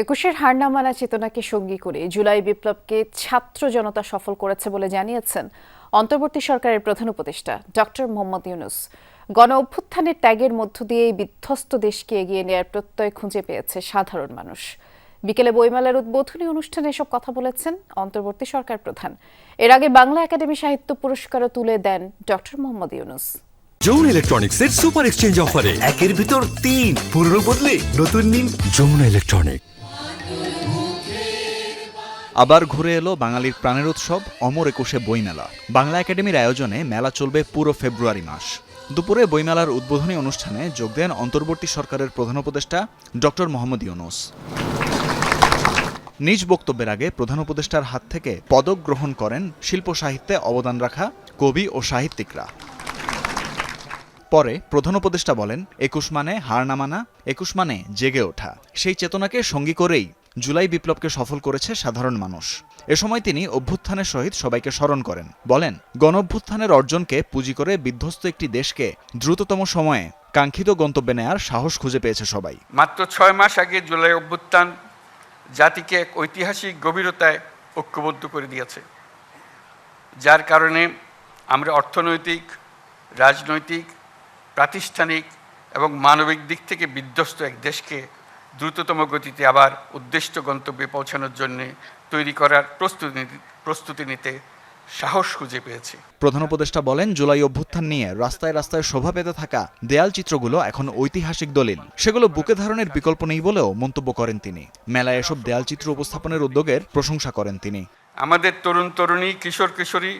একুশের হার না মানা চেতনাকে সঙ্গী করে জুলাই বিপ্লবকে ছাত্র জনতা সফল করেছে বলে জানিয়েছেন অন্তর্বর্তী সরকারের প্রধান উপদেষ্টা ডক্টর মোহাম্মদ ইউনুস। গণ অভ্যুত্থানের ত্যাগের মধ্য দিয়ে বিধ্বস্ত দেশকে এগিয়ে নেয়ার প্রত্যয় খুঁজে পেয়েছে সাধারণ মানুষ। বিকেলে বইমেলার উদ্বোধনী অনুষ্ঠানে এসব কথা বলেছেন অন্তর্বর্তী সরকার প্রধান। এর আগে বাংলা একাডেমি সাহিত্য পুরস্কারও তুলে দেন ডক্টর মোহাম্মদ ইউনুস। যমুনা ইলেকট্রনিক্সের সুপার এক্সচেঞ্জ অফারে একের ভিতর তিন পুরনো বদলে নতুন নিন যমুনা ইলেকট্রনিক। আবার ঘুরে এলো বাঙালির প্রাণের উৎসব অমর একুশে বইমেলা। বাংলা একাডেমির আয়োজনে মেলা চলবে পুরো ফেব্রুয়ারি মাস। দুপুরে বইমেলার উদ্বোধনী অনুষ্ঠানে যোগ দেন অন্তর্বর্তী সরকারের প্রধান উপদেষ্টা ডক্টর মোহাম্মদ ইউনুস। নিজ বক্তব্যের আগে প্রধান উপদেষ্টার হাত থেকে পদক গ্রহণ করেন শিল্প সাহিত্যে অবদান রাখা কবি ও সাহিত্যিকরা। পরে প্রধান উপদেষ্টা বলেন, একুশ মানে হার না মানা, একুশ মানে জেগে ওঠা। সেই চেতনাকে সঙ্গী করেই জুলাই বিপ্লবকে সফল করেছে সাধারণ মানুষ। এ সময় তিনি অভ্যুত্থানের সহিত সবাইকে স্মরণ করেন। বলেন গণ অভ্যুত্থানের অর্জনকে পুঁজি করে বিধ্বস্ত একটি দেশকে দ্রুততম সময়ে কাঙ্ক্ষিত গন্তব্যে নেয়ার সাহস খুঁজে পেয়েছে সবাই। মাত্র ছয় মাস আগে জুলাই অভ্যুত্থান জাতিকে এক ঐতিহাসিক গভীরতায় ঐক্যবদ্ধ করে দিয়েছে। যার কারণে আমরা অর্থনৈতিক, রাজনৈতিক, প্রাতিষ্ঠানিক এবং মানবিক দিক থেকে বিধ্বস্ত এক দেশকে দ্রুততম গতিতে আবার উদ্দিষ্ট গন্তব্যে পৌঁছানোর জন্য তৈরি করার প্রস্তুতি প্রস্তুতি নিতে সাহস খুঁজে পেয়েছি। প্রধান উপদেষ্টা বলেন জুলাই অভ্যুত্থান নিয়ে রাস্তায় রাস্তায় শোভা পেতে থাকা দেয়াল চিত্রগুলো এখন ঐতিহাসিক দলিল। সেগুলো বুকে ধারণের বিকল্প নেই বলেও মন্তব্য করেন তিনি। মেলায় এসব দেয়াল চিত্র উপস্থাপনের উদ্যোগের প্রশংসা করেন তিনি। আমাদের তরুণ তরুণী কিশোর কিশোরী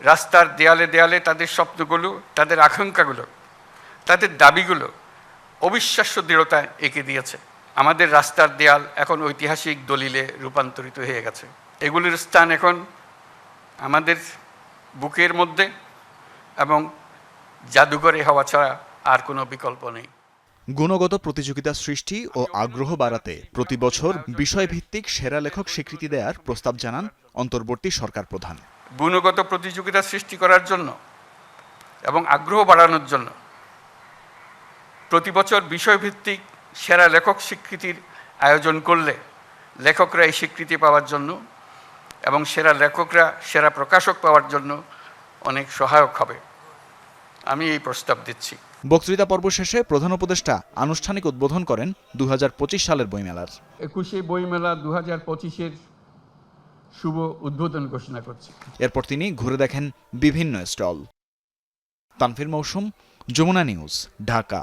রাস্তার দেয়ালে দেয়ালে তাদের স্বপ্নগুলো তাদের আকাঙ্ক্ষাগুলো তাদের দাবিগুলো অবিশ্বাস্য দৃঢ়তা এঁকে দিয়েছে। আমাদের রাস্তার দেয়াল এখন ঐতিহাসিক দলিলে রূপান্তরিত হয়ে গেছে। এগুলির স্থান এখন আমাদের বুকের মধ্যে এবং জাদুঘরে হওয়া ছাড়া আর কোনো বিকল্প নেই। গুণগত প্রতিযোগিতা সৃষ্টি ও আগ্রহ বাড়াতে প্রতি বছর বিষয়ভিত্তিক সেরা লেখক স্বীকৃতি দেওয়ার প্রস্তাব জানান অন্তর্বর্তী সরকার প্রধান। গুণগত প্রতিযোগিতা সৃষ্টি করার জন্য এবং আগ্রহ বাড়ানোর জন্য প্রতি বছর বিষয়ভিত্তিক সেরা লেখক স্বীকৃতির আয়োজন করলে লেখকরা এই স্বীকৃতি পাওয়ার জন্য এবং সেরা লেখকরা সেরা প্রকাশক পাওয়ার জন্য অনেক সহায়ক হবে। আমি এই প্রস্তাব দিচ্ছি। বক্তৃতা পর্ব শেষে প্রধান উপদেষ্টা আনুষ্ঠানিক উদ্বোধন করেন দু হাজার পঁচিশ সালের বইমেলার। একুশে বইমেলা দু হাজার পঁচিশের শুভ উদ্বোধন ঘোষণা করছি। এরপর তিনি ঘুরে দেখেন বিভিন্ন স্টল। তানফির মৌসুম যমুনা নিউজ ঢাকা।